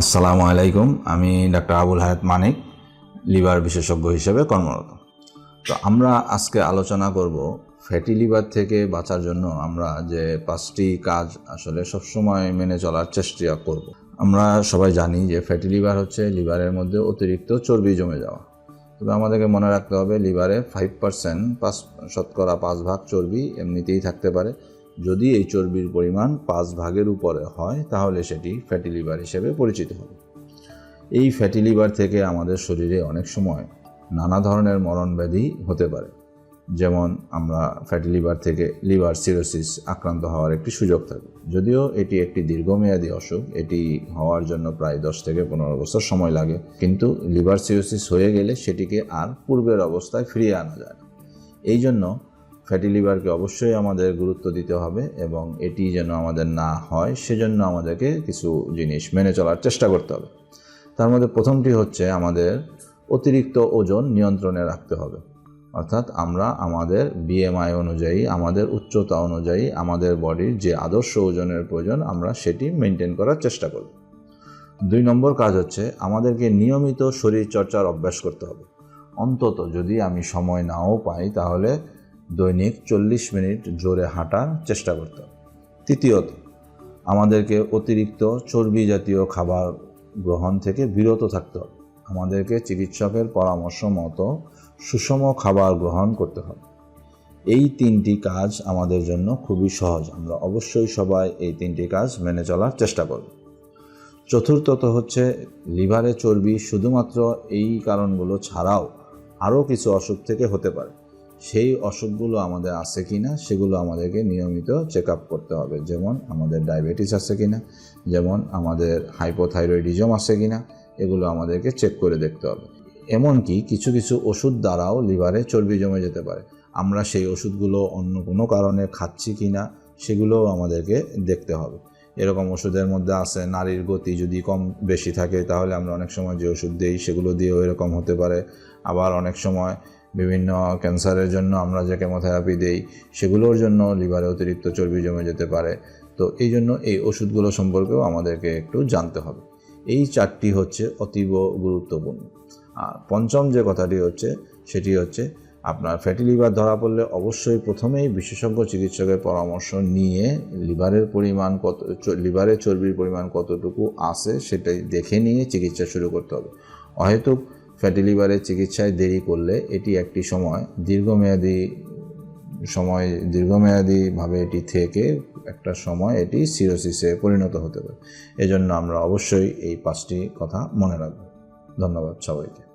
আসসালামু আলাইকুম। আমি ডাক্তার আবুল হায়াত মানিক, লিভার বিশেষজ্ঞ হিসেবে কর্মরত। তো আমরা আজকে আলোচনা করব ফ্যাটি লিভার থেকে বাঁচার জন্য আমরা যে পাঁচটি কাজ আসলে সবসময় মেনে চলার চেষ্টা করব। আমরা সবাই জানি যে ফ্যাটি লিভার হচ্ছে লিভারের মধ্যে অতিরিক্ত চর্বি জমে যাওয়া। তবে আমাদেরকে মনে রাখতে হবে, লিভারে ফাইভ পার্সেন্ট পাঁচ শতকরা পাঁচ ভাগ চর্বি এমনিতেই থাকতে পারে। যদি এই চর্বির পরিমাণ পাঁচ ভাগের উপরে হয়, তাহলে সেটি ফ্যাটি লিভার হিসেবে পরিচিত হবে। এই ফ্যাটি লিভার থেকে আমাদের শরীরে অনেক সময় নানা ধরনের মরণ ব্যাধি হতে পারে। যেমন আমরা ফ্যাটি লিভার থেকে লিভার সিরোসিস আক্রান্ত হওয়ার একটি সুযোগ থাকে। যদিও এটি একটি দীর্ঘমেয়াদী অসুখ, এটি হওয়ার জন্য প্রায় দশ থেকে পনেরো বছর সময় লাগে। কিন্তু লিভার সিরোসিস হয়ে গেলে সেটিকে আর পূর্বের অবস্থায় ফিরিয়ে আনা যায় না। এই জন্য ফ্যাটি লিভারকে অবশ্যই আমাদের গুরুত্ব দিতে হবে এবং এটি যেন আমাদের না হয়, সেজন্য আমাদেরকে কিছু জিনিস মেনে চলার চেষ্টা করতে হবে। তার মধ্যে প্রথমটি হচ্ছে আমাদের অতিরিক্ত ওজন নিয়ন্ত্রণে রাখতে হবে। অর্থাৎ আমরা আমাদের বিএমআই অনুযায়ী, আমাদের উচ্চতা অনুযায়ী, আমাদের বডির যে আদর্শ ওজনের প্রয়োজন, আমরা সেটি মেনটেন করার চেষ্টা করব। দুই নম্বর কাজ হচ্ছে আমাদেরকে নিয়মিত শরীর চর্চার অভ্যাস করতে হবে। অন্তত যদি আমি সময় নাও পাই, তাহলে দৈনিক চল্লিশ মিনিট জোরে হাঁটার চেষ্টা করতে তৃতীয়ত, আমাদেরকে অতিরিক্ত চর্বি জাতীয় খাবার গ্রহণ থেকে বিরত থাকতে হবে। আমাদেরকে চিকিৎসকের পরামর্শ মতো সুষম খাবার গ্রহণ করতে হবে। এই তিনটি কাজ আমাদের জন্য খুবই সহজ। আমরা অবশ্যই সবাই এই তিনটি কাজ মেনে চলার চেষ্টা করব। চতুর্থত হচ্ছে, লিভারে চর্বি শুধুমাত্র এই কারণগুলো ছাড়াও আরও কিছু অসুখ থেকে হতে পারে। সেই অসুখগুলো আমাদের আছে কি না সেগুলো আমাদেরকে নিয়মিত চেক আপ করতে হবে। যেমন আমাদের ডায়াবেটিস আছে কি না যেমন আমাদের হাইপোথাইরয়েডিজম আছে কি না এগুলো আমাদেরকে চেক করে দেখতে হবে। এমনকি কিছু কিছু ওষুধ দ্বারাও লিভারে চর্বি জমে যেতে পারে। আমরা সেই ওষুধগুলো অন্য কোনো কারণে খাচ্ছি কি না সেগুলোও আমাদেরকে দেখতে হবে। এরকম ওষুধের মধ্যে আছে, নারীর গতি যদি কম বেশি থাকে, তাহলে আমরা অনেক সময় যে ওষুধ দিই, সেগুলো দিয়েও এরকম হতে পারে। আবার অনেক সময় বিভিন্ন ক্যান্সারের জন্য আমরা যে কেমোথেরাপি দেই, সেগুলোর জন্য লিভারে অতিরিক্ত চর্বি জমে যেতে পারে। তো এই জন্য এই ওষুধগুলো সম্পর্কেও আমাদেরকে একটু জানতে হবে। এই চারটি হচ্ছে অতীব গুরুত্বপূর্ণ। আর পঞ্চম যে কথাটি হচ্ছে, সেটি হচ্ছে আপনার ফ্যাটি লিভার ধরা পড়লে অবশ্যই প্রথমেই বিশেষজ্ঞ চিকিৎসকের পরামর্শ নিয়ে লিভারের পরিমাণ কত, লিভারের চর্বির পরিমাণ কতটুকু আছে সেটাই দেখে নিয়ে চিকিৎসা শুরু করতে হবে। অহেতুক ফ্যাটি লিভারের চিকিৎসায় দেরি করলে এটি একটি সময়, দীর্ঘমেয়াদী সময়, দীর্ঘমেয়াদীভাবে এটি থেকে একটা সময় এটি সিরোসিসে পরিণত হতে পারে। এজন্য আমরা অবশ্যই এই পাঁচটি কথা মনে রাখব। ধন্যবাদ সবাইকে।